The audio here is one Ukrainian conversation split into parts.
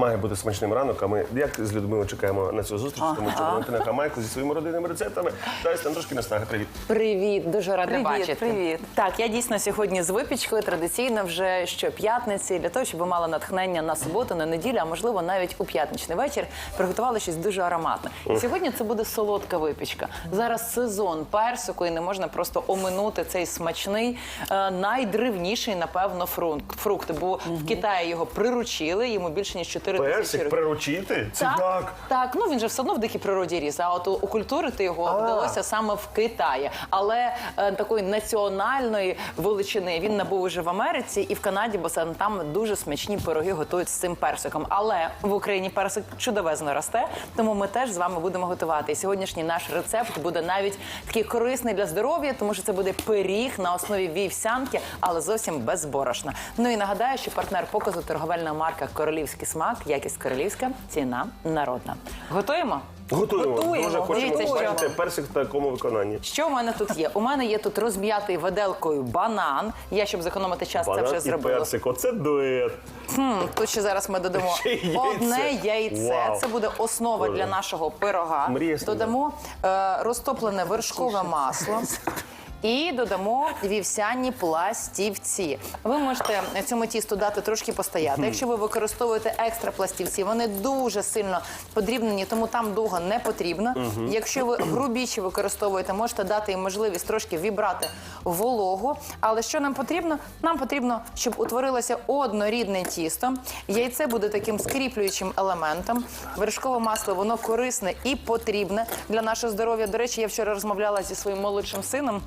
Має бути смачним ранок, а ми як з Людмилою чекаємо на цю зустріч, тому що. Валентина Хамайко зі своїми родинними рецептами дасть нам трошки наснаги. Привіт. Привіт, дуже рада Привіт, бачити. привіт. Так, я дійсно сьогодні з випічкою традиційно вже щоп'ятниці, для того, щоб ви мали натхнення на суботу, на неділю, а можливо навіть у п'ятничний вечір, приготували щось дуже ароматне. І сьогодні це буде солодка випічка. Зараз сезон персику, і не можна просто оминути цей смачний, е, найдревніший, напевно, фрукт. фрукт. Бо в Китаї його приручили, йому більше ніж 4 тисячі Персик років. приручити? Це як? Так, ну він же все одно в дикій природі ріс. А от окультурити його вдалося саме в Китаї. Але е, такої національної величини він набув уже в Америці і в Канаді, бо саме там дуже смачні пироги готують з цим персиком. Але в Україні персик чудовезно росте, тому ми теж з вами будемо готувати. І сьогоднішній наш рецепт буде навіть такий корисний для здоров'я, тому що це буде пиріг на основі вівсянки, але зовсім без борошна. Ну і нагадаю, що партнер показу торговельна марка Королівський смак, якість королівська, ціна народна. Готуємо? Готуємо. Готуємо, Дуже хочемо Дивіться, що- побачити персик в такому виконанні. Що в мене тут є? У мене є тут розм'ятий виделкою банан. Я, щоб зекономити час, це Банан вже і зробила. персик. Оце дует. Хм, тут ще зараз ми додамо Ще й яйце. одне яйце. Вау. Це буде основа Боже. для нашого пирога. Мрія сніданку. Додамо е, розтоплене вершкове масло. І додамо вівсяні пластівці. Ви можете цьому тісту дати трошки постояти. Якщо ви використовуєте екстра пластівці, вони дуже сильно подрібнені, тому там довго не потрібно. Якщо ви грубіші використовуєте, можете дати їм можливість трошки вібрати вологу. Але що нам потрібно? Нам потрібно, щоб утворилося однорідне тісто. Яйце буде таким скріплюючим елементом. Вершкове масло воно корисне і потрібне для нашого здоров'я. До речі, я вчора розмовляла зі своїм молодшим сином.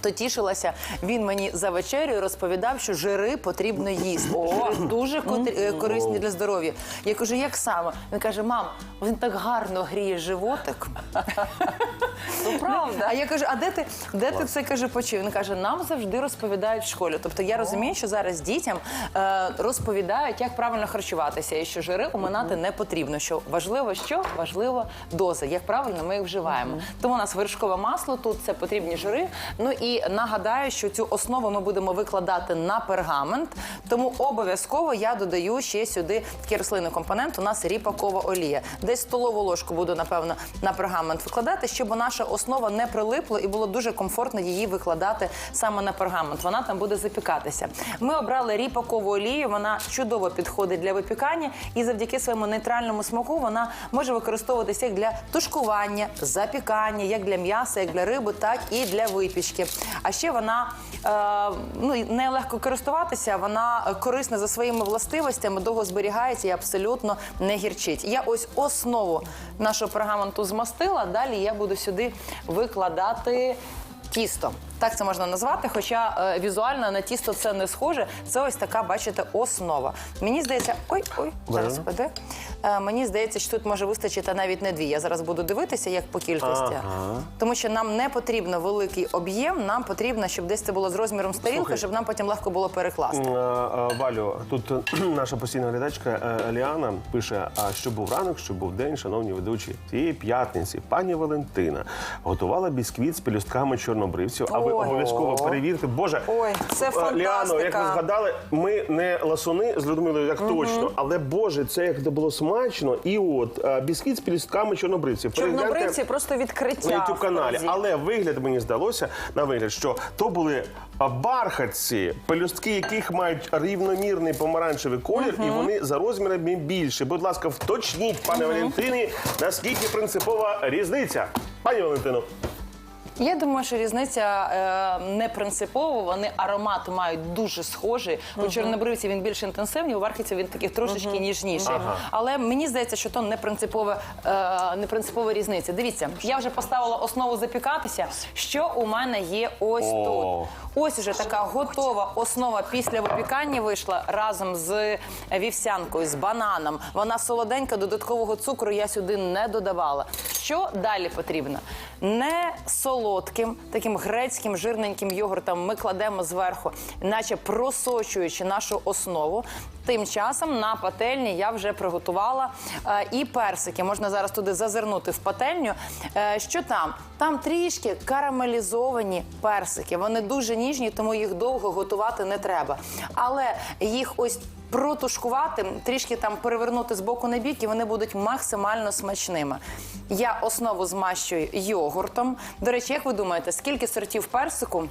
То тішилася, він мені за вечерю розповідав, що жири потрібно їсти. Жири дуже котр- е, корисні для здоров'я. Я кажу, як саме? Він каже, мам, він так гарно гріє животик. Ну, правда. А я кажу, а де ти, де ти це каже, почув? Він каже, нам завжди розповідають в школі. Тобто я розумію, що зараз дітям е, розповідають, як правильно харчуватися, і що жири оминати не потрібно. Що важливо, що важливо доза, як правильно ми їх вживаємо. Тому у нас вершкове масло, тут це потрібні жири. Ну і нагадаю, що цю основу ми будемо викладати на пергамент. Тому обов'язково я додаю ще сюди такий рослинний компонент. У нас ріпакова олія. Десь столову ложку буду, напевно, на пергамент викладати, щоб наша основа не прилипла і було дуже комфортно її викладати саме на пергамент. Вона там буде запікатися. Ми обрали ріпакову олію. Вона чудово підходить для випікання, і завдяки своєму нейтральному смаку вона може використовуватися як для тушкування, запікання, як для м'яса, як для риби, так і для випічки. А ще вона е, ну і нелегко користуватися. Вона корисна за своїми властивостями, довго зберігається і абсолютно не гірчить. Я ось основу нашого пергаменту змастила. Далі я буду сюди викладати. Тісто, так це можна назвати, хоча е, візуально на тісто це не схоже. Це ось така, бачите, основа. Мені здається, ой, ой, зараз Да. паде. Е, мені здається, що тут може вистачити навіть не дві. Я зараз буду дивитися, як по кількості. Ага. Тому що нам не потрібно великий об'єм, нам потрібно, щоб десь це було з розміром сторінки, Слухай. щоб нам потім легко було перекласти. А, а, Валю, тут е, наша постійна глядачка е, Еліана пише: а що був ранок, що був день, шановні ведучі. Цієї п'ятниці пані Валентина готувала бісквіт з пелюстками чорнобривців. А ви Ой. обов'язково перевірте. Боже, Ой, це е, Ліано, як ви фантастика. згадали, ми не ласуни з Людмилою, як точно, але Боже, це як це було смачно. І от е, бісквіт з пелюстками чорнобривців. Чорнобривці просто відкриття. на youtube каналі. Але вигляд мені здалося на вигляд, що то були бархатці, пелюстки яких мають рівномірний помаранчевий колір, і вони за розмірами більше. Будь ласка, вточніть, пане Валентині, наскільки принципова різниця. Пані Валентино, Я думаю, що різниця е, не принципова. Вони аромат мають дуже схожий. У чорнобривці він більш інтенсивний, у вархиці він такий трошечки ніжніший. Ага. Але мені здається, що то не принципова, е, не принципова різниця. Дивіться, я вже поставила основу запікатися. Що у мене є ось О. тут? Ось уже така готова основа після випікання вийшла разом з вівсянкою, з бананом. Вона солоденька, додаткового цукру я сюди не додавала. Що далі потрібно? Не солодким, таким грецьким жирненьким йогуртом ми кладемо зверху, наче просочуючи нашу основу. Тим часом на пательні я вже приготувала е, і персики. Можна зараз туди зазирнути в пательню. Е, що там? Там трішки карамелізовані персики. Вони дуже ніжні, тому їх довго готувати не треба. Але їх ось протушкувати, трішки там перевернути з боку на бік, і вони будуть максимально смачними. Я основу змащую йогуртом. До речі, як ви думаєте, скільки сортів персику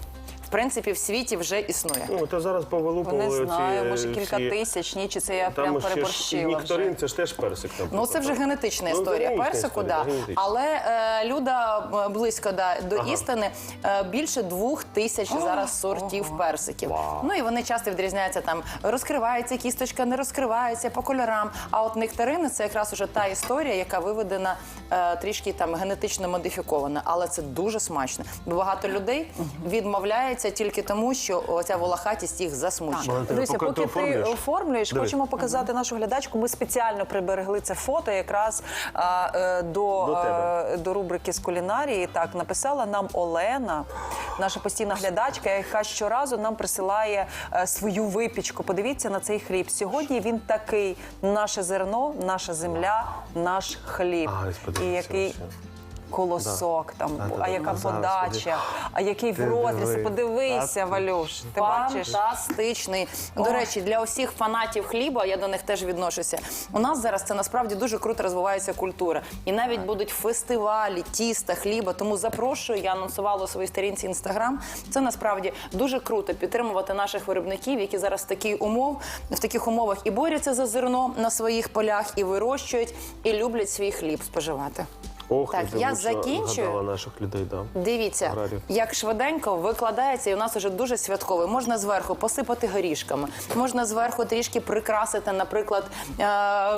в принципі в світі вже існує? Ну, то зараз повилупували Не знаю, ці, може всі- кілька тисяч, ні, чи це я Там прям ще ж переборщила нектарин, вже. це ж теж персик. Наприклад. Ну, це вже генетична Ну, історія генетична персику, історія, да. генетична. але е, Люда е, близько да, до істини е, більше двох тисяч зараз сортів персиків. Ну і вони часто відрізняються там, розкривається кісточка, не розкривається по кольорам. А от нектарини це якраз уже та історія, яка виведена е, трішки там генетично модифікована. Але це дуже смачно. Бо багато людей відмовляється тільки тому, що оця волохатість їх засмучує. Валентина, Дивися, поки ти оформлюєш? хочемо показати нашу глядачку. Ми спеціально приберегли це фото якраз а, е, до, До е, до рубрики з кулінарії. Так написала нам Олена, наша постійна глядачка, яка щоразу нам присилає е, свою випічку. Подивіться на цей хліб. Сьогодні він такий: наше зерно, наша земля, наш хліб. Ай, І який. Колосок там, Да, да, а яка подача, а який Ти в розрізі. Подивися, Так. Валюш. Ти бачиш? Фантастичний. До речі, для усіх фанатів хліба, я до них теж відношуся. У нас зараз це насправді дуже круто розвивається культура. І навіть будуть фестивалі, тіста, хліба. Тому запрошую, я анонсувала у своїй сторінці інстаграм. Це насправді дуже круто підтримувати наших виробників, які зараз в такій умов, в таких умовах і борються за зерно на своїх полях, і вирощують, і люблять свій хліб споживати. Ох, Так, я закінчую. наших людей, да. Дивіться, Аграріїв. як швиденько викладається, і у нас уже дуже святковий. Можна зверху посипати горішками, можна зверху трішки прикрасити, наприклад, е,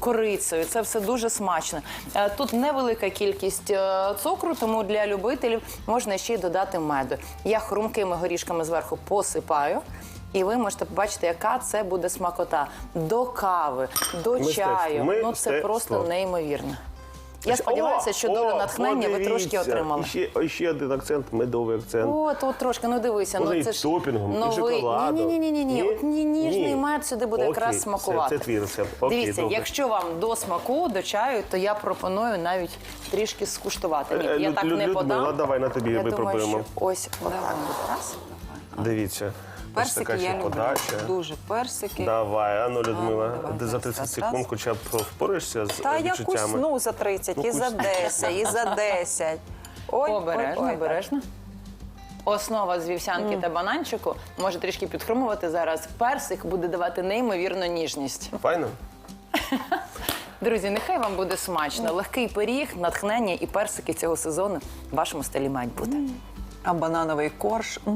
корицею. Це все дуже смачно. Е, Тут невелика кількість е, цукру, тому для любителів можна ще й додати меду. Я хрумкими горішками зверху посипаю. І ви можете побачити, яка це буде смакота до кави, до Мистецтво. чаю. Ну це просто неймовірно. Я сподіваюся, що долю натхнення ви трошки отримали. Ще, ще один акцент, медовий акцент. О, тут трошки, ну дивися, Може, ну і це ж топінгом, і новий. шоколадом. Ні, ні, ні, ні, ні. Ні? От ні, ніжний Ні. мед сюди буде Окей, якраз смакувати. це твій рецепт. Окей, Дивіться, добре. якщо вам до смаку, до чаю, то я пропоную навіть трішки скуштувати. Ні, Е, я Люд- так Люд- не Людмила, подам. давай на тобі я думаю, випробуємо. що ось. Раз. Дивіться. Персики така ще я люблю. подача. Дуже персики. Давай, ану, Людмила, давай, ти за 30 раз, секунд раз. хоча б впораєшся з Та е, я відчуттями. кусну за 30, і за 10, і за 10. Ой, Обережно, ой, ой, обережно. Основа з вівсянки та бананчику може трішки підхрумувати зараз. Персик буде давати неймовірну ніжність. Файно? Друзі, нехай вам буде смачно. Легкий пиріг, натхнення і персики цього сезону в вашому столі мають бути. А банановий корж. м,